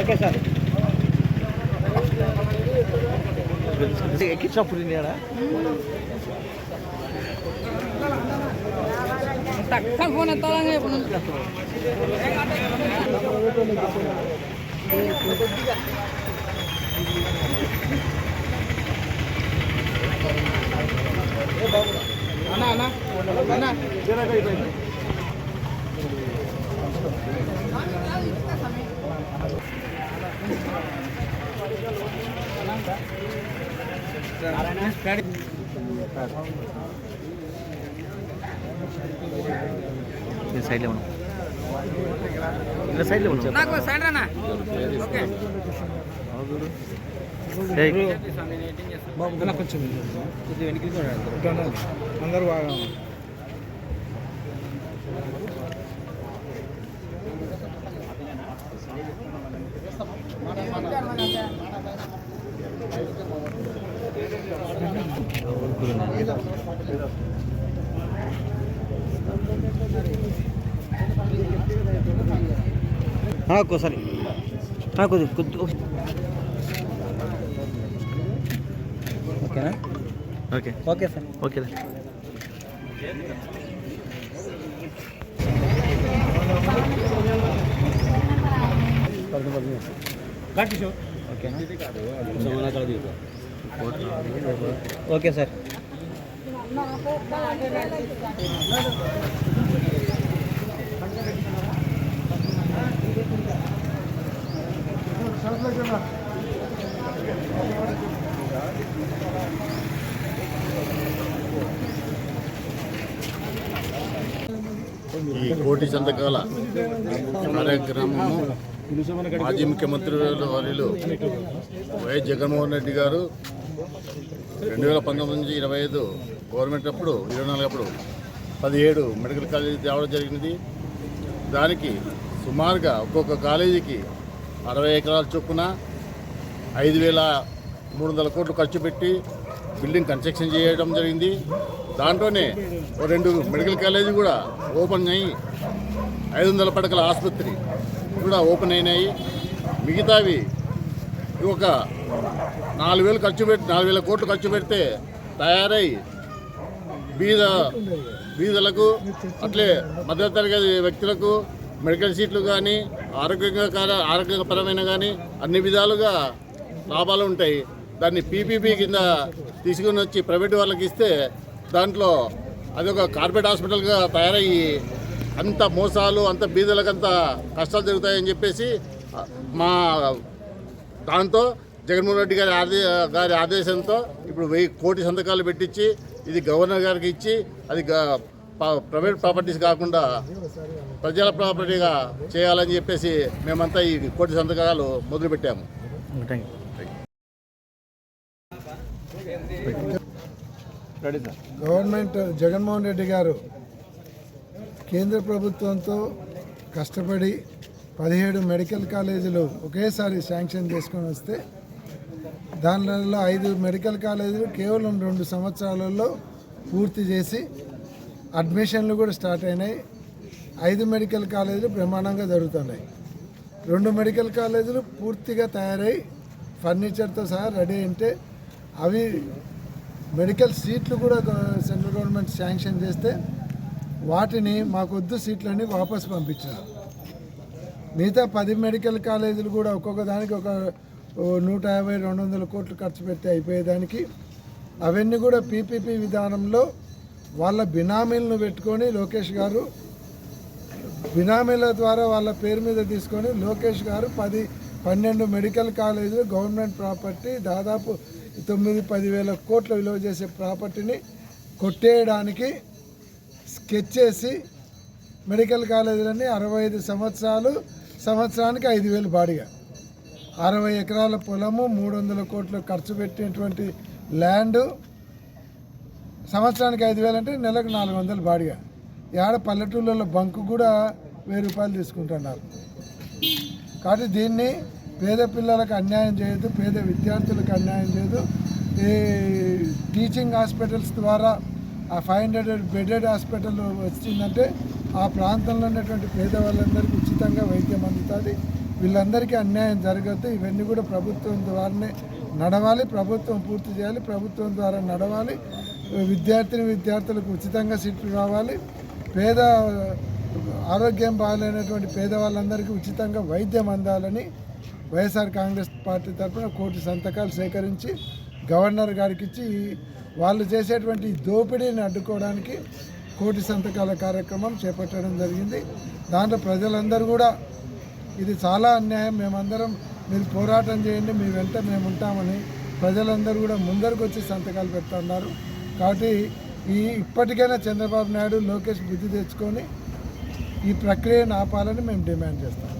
Okay sir. ఎక్కించినప్పుడు తిన్నాడా phone ఎత్తాలని ఇప్పుడు అన్నా అన్నా అన్నా సైడ్లో ఉన్నాం. ఇలా సైడ్లో ఉన్నాం. నాకు సైడ్ అన్నా ఓకే. అన్న కొంచెం అందరూ బాగా ఒక్కోసారి కొద్ది కొద్ది ఓకేనా? Okay. Okay sir. Okay okay sir. ఈ కోటి సంతకాల కార్యక్రమము మాజీ ముఖ్యమంత్రి వారిలో వైఎస్ జగన్మోహన్ రెడ్డి గారు రెండు వేల పంతొమ్మిది నుంచి ఇరవై ఐదు గవర్నమెంట్ అప్పుడు ఇరవై నాలుగు అప్పుడు పదిహేడు మెడికల్ కాలేజీ తేవడం జరిగింది దానికి సుమారుగా ఒక్కొక్క కాలేజీకి అరవై ఎకరాల చొప్పున ఐదు వేల మూడు వందల కోట్లు ఖర్చు పెట్టి బిల్డింగ్ కన్స్ట్రక్షన్ చేయడం జరిగింది. దాంట్లోనే రెండు మెడికల్ కాలేజీ కూడా ఓపెన్ అయ్యి ఐదు వందల పడకల ఆసుపత్రి కూడా ఓపెన్ అయినాయి. మిగతావి ఒక నాలుగు వేలు ఖర్చు పెట్టి నాలుగు వేల కోట్లు ఖర్చు పెడితే తయారై బీద బీదలకు అట్లే మధ్యతరగతి వ్యక్తులకు మెడికల్ సీట్లు కానీ ఆరోగ్యంగా కానీ ఆరోగ్యపరమైన కానీ అన్ని విధాలుగా లాభాలు ఉంటాయి. దాన్ని పీపీపీ కింద తీసుకుని వచ్చి ప్రైవేట్ వాళ్ళకి ఇస్తే దాంట్లో అదొక కార్పొరేట్ హాస్పిటల్గా తయారయ్యి అంత మోసాలు అంత బీదలకు అంత కష్టాలు జరుగుతాయని చెప్పేసి మా దాంతో జగన్మోహన్ రెడ్డి గారి ఆదే గారి ఆదేశంతో ఇప్పుడు వెయ్యి కోటి సంతకాలు పెట్టించి ఇది గవర్నర్ గారికి ఇచ్చి అది గ- ప్రైవేట్ ప్రాపర్టీస్ కాకుండా ప్రజల ప్రాపర్టీగా చేయాలని చెప్పేసి మేమంతా ఈ కోటి సంతకాలు మొదలుపెట్టాము. గవర్నమెంట్ జగన్మోహన్ రెడ్డి గారు కేంద్ర ప్రభుత్వంతో కష్టపడి పదిహేడు మెడికల్ కాలేజీలు ఒకేసారి శాంక్షన్ చేసుకొని వస్తే దానిలో ఐదు మెడికల్ కాలేజీలు కేవలం రెండు సంవత్సరాలలో పూర్తి చేసి అడ్మిషన్లు కూడా స్టార్ట్ అయినాయి. ఐదు మెడికల్ కాలేజీలు బ్రహ్మాండంగా జరుగుతున్నాయి. రెండు మెడికల్ కాలేజీలు పూర్తిగా తయారై ఫర్నిచర్తో సహా రెడీ అంటే అవి మెడికల్ సీట్లు కూడా సెంట్రల్ గవర్నమెంట్ శాంక్షన్ చేస్తే వాటిని మాకొద్దు సీట్లని వాపస్ పంపించారు మిగతా పది మెడికల్ కాలేజీలు కూడా ఒక్కొక్క దానికి ఒక నూట యాభై రెండు వందల కోట్లు ఖర్చు పెట్టి అయిపోయేదానికి. అవన్నీ కూడా పీపీపీ విధానంలో వాళ్ళ బినామీలను పెట్టుకొని లోకేష్ గారు బినామీల ద్వారా వాళ్ళ పేరు మీద తీసుకొని లోకేష్ గారు పది పన్నెండు మెడికల్ కాలేజీలు గవర్నమెంట్ ప్రాపర్టీ దాదాపు తొమ్మిది పదివేల కోట్ల విలువ చేసే ప్రాపర్టీని కొట్టేయడానికి స్కెచ్ చేసి మెడికల్ కాలేజీలన్నీ అరవై ఐదు సంవత్సరాలు సంవత్సరానికి ఐదు వేలు బాడిగా. అరవై ఎకరాల పొలము మూడు వందల కోట్లు ఖర్చు పెట్టినటువంటి ల్యాండ్ సంవత్సరానికి ఐదు వేలు అంటే నెలకు నాలుగు వందలు బాడిగా. ఏడ పల్లెటూళ్ళలో బంకు కూడా వెయ్యి రూపాయలు తీసుకుంటున్నారు. కాబట్టి దీన్ని పేద పిల్లలకు అన్యాయం చేయదు పేద విద్యార్థులకు అన్యాయం చేయదు ఈ టీచింగ్ హాస్పిటల్స్ ద్వారా ఆ ఫైవ్ హండ్రెడ్ బెడెడ్ హాస్పిటల్ వచ్చిందంటే ఆ ప్రాంతంలో ఉన్నటువంటి పేద వాళ్ళందరికీ ఉచితంగా వైద్యం అందుతుంది. వీళ్ళందరికీ అన్యాయం జరగద్దు. ఇవన్నీ కూడా ప్రభుత్వం ద్వారానే నడవాలి. ప్రభుత్వం పూర్తి చేయాలి. ప్రభుత్వం ద్వారా నడవాలి. విద్యార్థిని విద్యార్థులకు ఉచితంగా సీట్లు రావాలి. పేద ఆరోగ్యం బాగాలేనటువంటి పేదవాళ్ళందరికీ ఉచితంగా వైద్యం అందాలని వైఎస్ఆర్ కాంగ్రెస్ పార్టీ తరఫున కోటి సంతకాలు సేకరించి గవర్నర్ గారికి ఇచ్చి వాళ్ళు చేసేటువంటి దోపిడీని అడ్డుకోవడానికి కోటి సంతకాల కార్యక్రమం చేపట్టడం జరిగింది. దాంట్లో ప్రజలందరూ కూడా ఇది చాలా అన్యాయం. మేమందరం మీరు పోరాటం చేయండి మీ వెంట మేము ఉంటామని ప్రజలందరూ కూడా ముందరకు వచ్చి సంతకాలు పెడుతున్నారు. కాబట్టి ఈ ఇప్పటికైనా చంద్రబాబు నాయుడు లోకేష్ బుద్ధి తెచ్చుకొని ఈ ప్రక్రియను ఆపాలని మేము డిమాండ్ చేస్తాం.